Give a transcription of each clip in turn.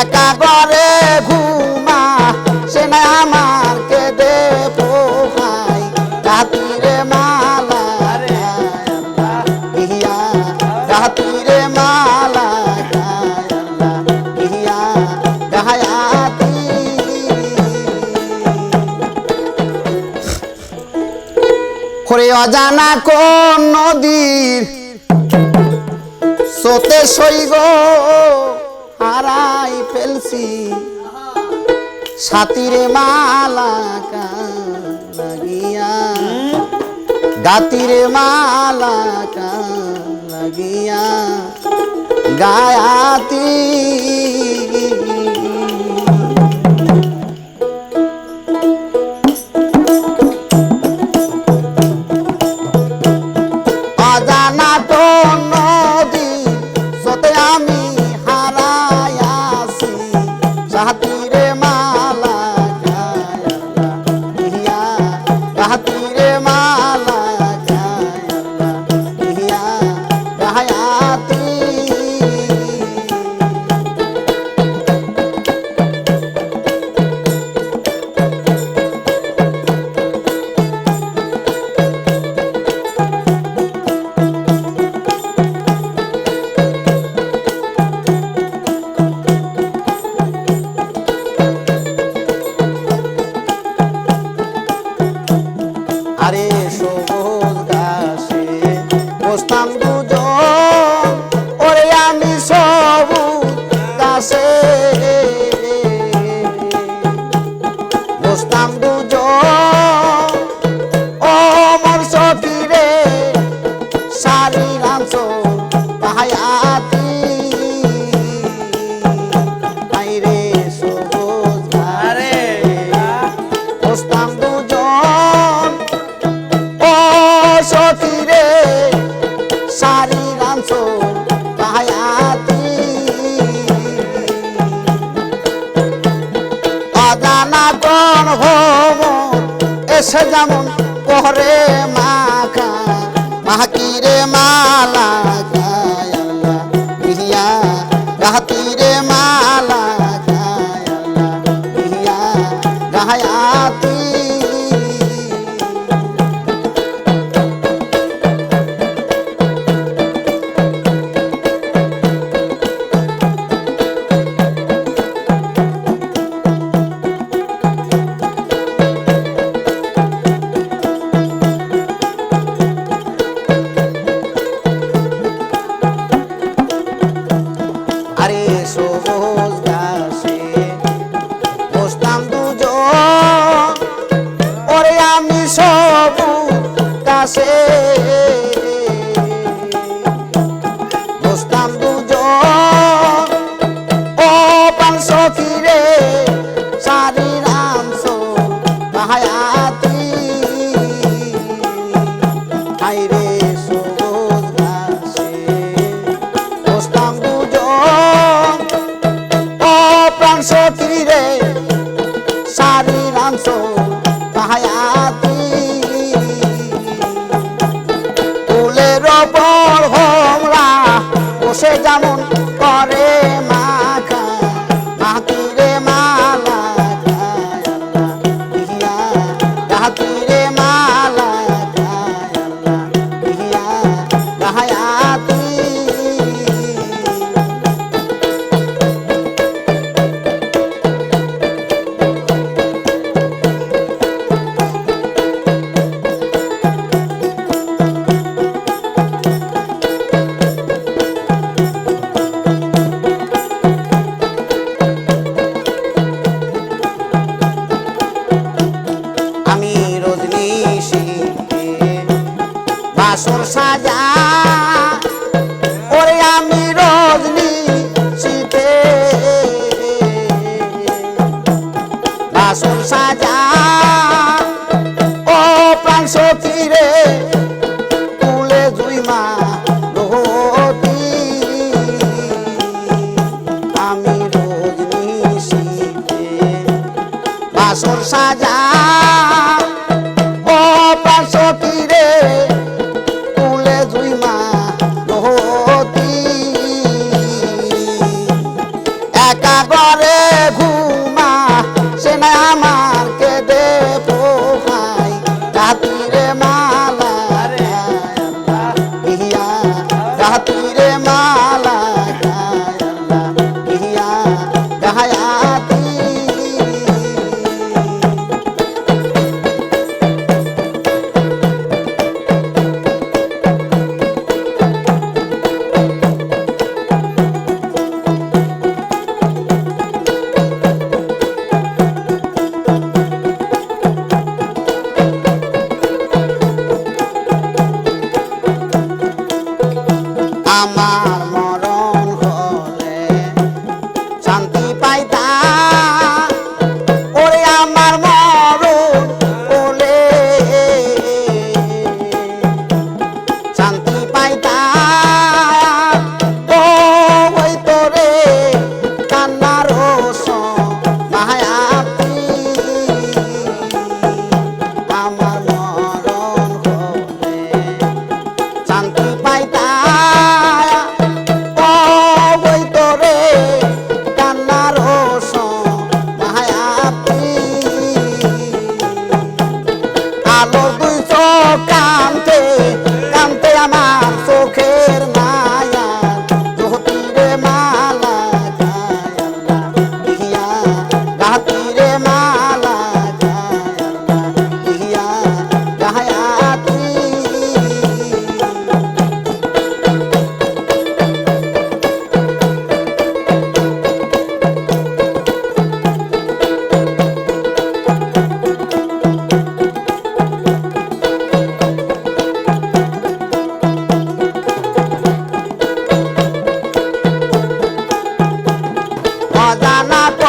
একা করে ঘুমা সে না আমার কেঁদে পোহাই। রাতিরে মালা ইয়া রাতিরে মালা ইয়া গায়াতি করে অজানা কোন নদীর সোতে সই গো ফেলছি। সাতিরে মালা লাগিয়া গাতিরে মালা লাগিয়া গায়াতি prazer সনাতন হোম এসে যেমন পরে মাখা মাহাকিরে মালা সাজা। ও পাশটি রে তুলে জুইমা রহতি একা ঘরে ঘুম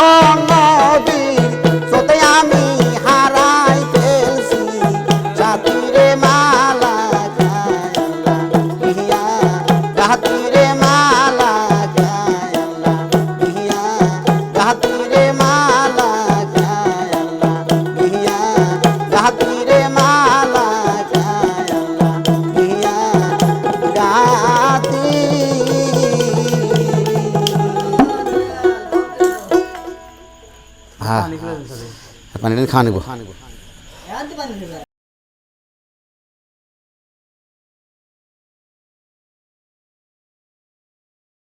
long, long. হ্যাঁ। পানি খাওয়া নেব